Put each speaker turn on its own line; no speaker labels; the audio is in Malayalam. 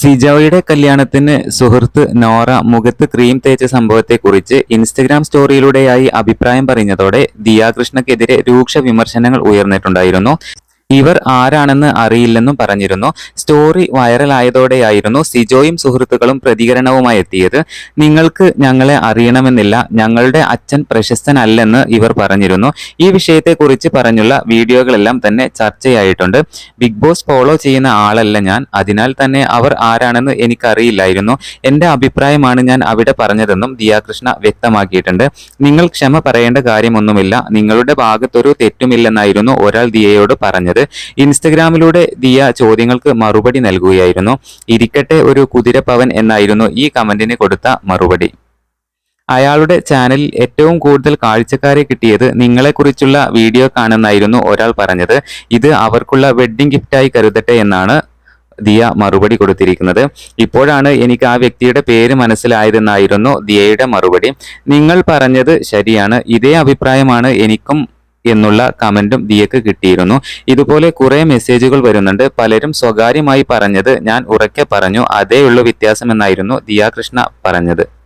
സിജോയുടെ കല്യാണത്തിന് സുഹൃത്ത് നോറ മുഖത്ത് ക്രീം തേച്ച സംഭവത്തെക്കുറിച്ച് ഇൻസ്റ്റഗ്രാം സ്റ്റോറിയിലൂടെയായി അഭിപ്രായം പറഞ്ഞതോടെ ദിയാകൃഷ്ണക്കെതിരെ രൂക്ഷ വിമർശനങ്ങൾ ഉയർന്നിട്ടുണ്ടായിരുന്നു. ഇവർ ആരാണെന്ന് അറിയില്ലെന്നും പറഞ്ഞിരുന്നു. സ്റ്റോറി വൈറലായതോടെയായിരുന്നു സിജോയും സുഹൃത്തുക്കളും പ്രതികരണവുമായി എത്തിയത്. നിങ്ങൾക്ക് ഞങ്ങളെ അറിയണമെന്നില്ല. ഞങ്ങളുടെ അച്ഛൻ പ്രശസ്തനല്ലെന്ന് ഇവർ പറഞ്ഞിരുന്നു. ഈ വിഷയത്തെക്കുറിച്ച് പറഞ്ഞുള്ള വീഡിയോകളെല്ലാം തന്നെ ചർച്ചയായിട്ടുണ്ട്. ബിഗ് ബോസ് ഫോളോ ചെയ്യുന്ന ആളല്ല ഞാൻ. അതിനാൽ തന്നെ അവർ ആരാണെന്ന് എനിക്കറിയില്ലായിരുന്നു. എന്റെ അഭിപ്രായമാണ് ഞാൻ അവിടെ പറഞ്ഞതെന്നും ദിയാകൃഷ്ണ വ്യക്തമാക്കിയിട്ടുണ്ട്. നിങ്ങൾ ക്ഷമ പറയേണ്ട കാര്യമൊന്നുമില്ല. നിങ്ങളുടെ ഭാഗത്തൊരു തെറ്റുമില്ലെന്നായിരുന്നു ഒരാൾ ദിയയോട് പറഞ്ഞത്. ഇൻസ്റ്റഗ്രാമിലൂടെ ദിയ ചോദ്യങ്ങൾക്ക് മറുപടി നൽകുകയായിരുന്നു. ഇരിക്കട്ടെ ഒരു കുതിരപ്പവൻ എന്നായിരുന്നു ഈ കമന്റിന് കൊടുത്ത മറുപടി. അയാളുടെ ചാനലിൽ ഏറ്റവും കൂടുതൽ കാഴ്ചക്കാരെ കിട്ടിയത് നിങ്ങളെക്കുറിച്ചുള്ള വീഡിയോ കാണുന്നായിരുന്നു ഒരാൾ പറഞ്ഞത്. ഇത് അവർക്കുള്ള വെഡ്ഡിംഗ് ഗിഫ്റ്റായി കരുതട്ടെ എന്നാണ് ദിയ മറുപടി കൊടുത്തിരിക്കുന്നത്. ഇപ്പോഴാണ് എനിക്ക് ആ വ്യക്തിയുടെ പേര് മനസ്സിലായതെന്നായിരുന്നു ദിയയുടെ മറുപടി. നിങ്ങൾ പറഞ്ഞത് ശരിയാണ്. ഇതേ അഭിപ്രായമാണ് എനിക്കും എന്നുള്ള കമന്റും ദിയക്ക് കിട്ടിയിരുന്നു. ഇതുപോലെ കുറേ മെസ്സേജുകൾ വരുന്നുണ്ട്. പലരും സ്വകാര്യമായി പറഞ്ഞത് ഞാൻ ഉറക്കെ പറഞ്ഞു. അതേയുള്ളൂ വ്യത്യാസം എന്നായിരുന്നു ദിയാകൃഷ്ണ പറഞ്ഞത്.